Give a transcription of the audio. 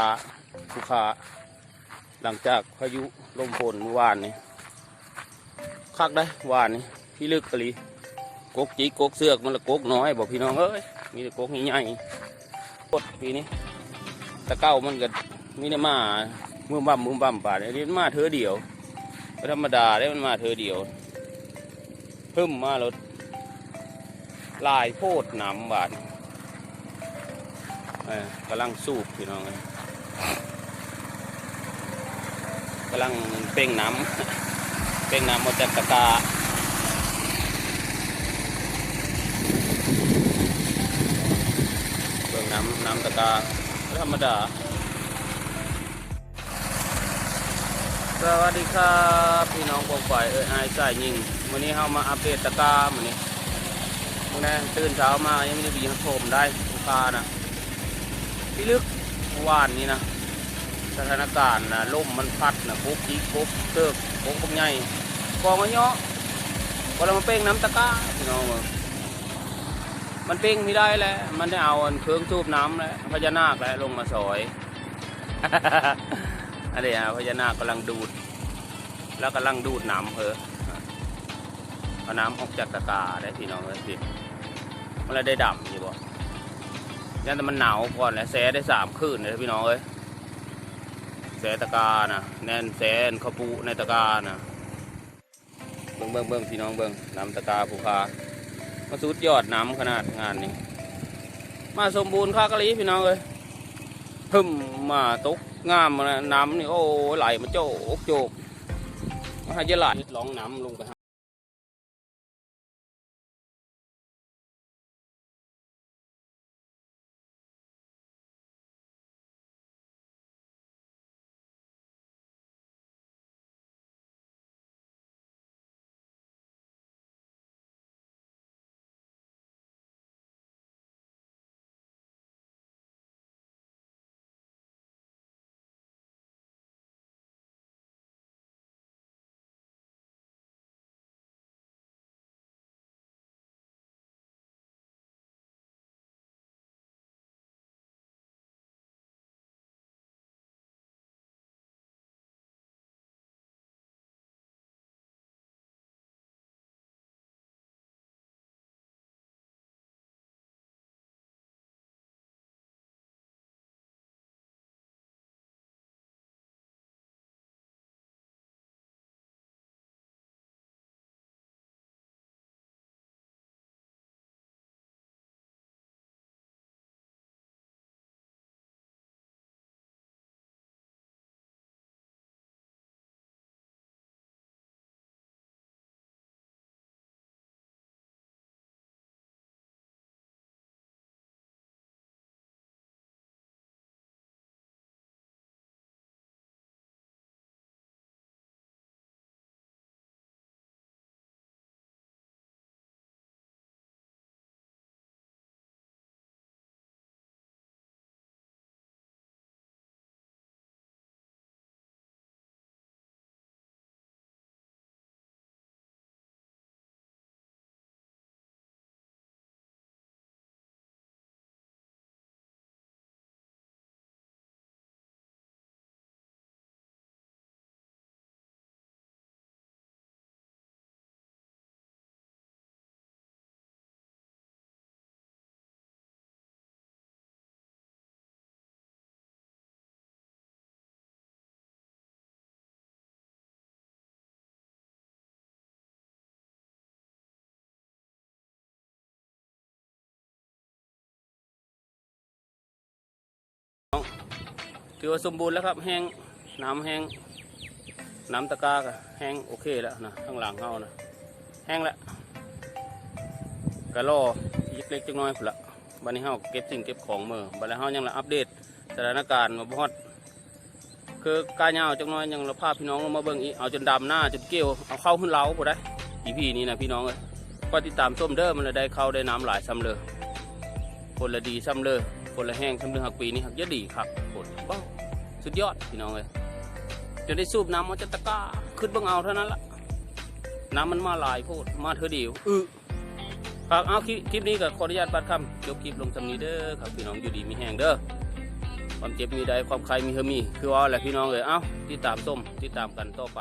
าภูคาหลังจากพายุลมฝนเมื่อวานนี้คักได้วานนี้พี่ลึกกะลีกกจีกกเสือกมันละกกน้อยบอกพี่น้องเอ้ยมีแต่กกใหญ่ๆกดปีนี้ตะเก้ามันก็มีแต่มามือบั่มมือบั่มป่าเนี่ยมันมาเธอเดียวธรรมดาได้มันมาเธอเดียวเพิ่มมาแล้วลายโพดหนำบาดกำลังสูบพี่น้องเลย กำลังเป่งน้ำเป่งน้ำมาจากตะกร้าเบ่งน้ำน้ำตะกร้าธรรมดา สวัสดีครับพี่น้องกองฝ่ายเอ้ยอายสายยิงวันนี้เรามาอัปเดตตะกร้าวันนี้วันนี้ตื่นเช้ามายังไม่ได้บีบโถมได้ลูกานะพี่ลึกวานนี้นะ สถานการณ์นะลมมันพัดนะปุ๊บจีปุ๊บเติกปุ๊บปุ๊บใหญ่กองมันเนาะพอเรามาเป้งน้ำตะก้าพี่น้องมันเป้งไม่ได้แล้วมันได้เอาเครื่องสูบน้ำแล้วพญานาคแล้วลงมาสอยอันนี้อะพญานาคกำลังดูด แล้วกำลังดูดน้ำเพอเอาน้ำออกจากตะกาได้พี่น้องเลยพี่มันเลยได้ดำอยู่บ่ยันแต่มันหนาวก่อนแล้วแซ่ได้สามคืนเลยพี่น้องเอ้ย สตะกานะแน่นแสนขปูในตะกานะเบิ้งเบิ้งเบิ้งพี่น้องเบิ้งน้ำตะกาภูคามาสุดยอดน้ำขนาดงานนี้ มาสมบูรณ์ค่ากะลีพี่น้องเลยพึ่มมาตกงามมานะน้ำนี่โอ้ไหลมาโจกโจกมาให้ยะไหลลองน้ำลงไป ถือว่าสมบูรณ์แล้วครับ แห้งน้ำแห้งน้ำตะก้าก็แห้งโอเคแล้วนะข้างหลังเขานะแห้งแล้วกระล่อยิกเล็กจังน้อยพุ่นละบันนี้เฮาเก็บสิ่งเก็บของมือบันนี้เฮายังละอัปเดตสถานการณ์มาบอดคือกายาวจังน้อยยังเราพาพี่น้องมาเบิ่งอีเอาจนดำหน้าจนเกลียวเอาเข้าขึ้นเล้าผู้ได้อีพีนี้นะพี่น้องเอ้ยก็ติดตามส้มเด้อมันเลยได้เข้าได้น้ำหลายซ้ำเลยคนละดีซ้ำเลย คนละแห้งซ้ำเลยหักปีนี้หักเยอะดีครับคนเบ้าสุดยอดพี่น้องเอ้ยจนได้สูบน้ำมันจะตะก้าขึ้นเบิ่งเอาเท่านั้นละน้ำมันมาหลายโพดมาเธอเดียวอือครับเอาคลิปคลิปนี้ก็ขออนุญาตปัดคำยกคลิปลงสำนี้เด้อครับพี่น้องอยู่ดีมีแห้งเด้อความเจ็บมีได้ความใครมีเฮอมี คือว่าแหละพี่น้องเลยเอ้าติดตามส้มติดตามกันต่อไป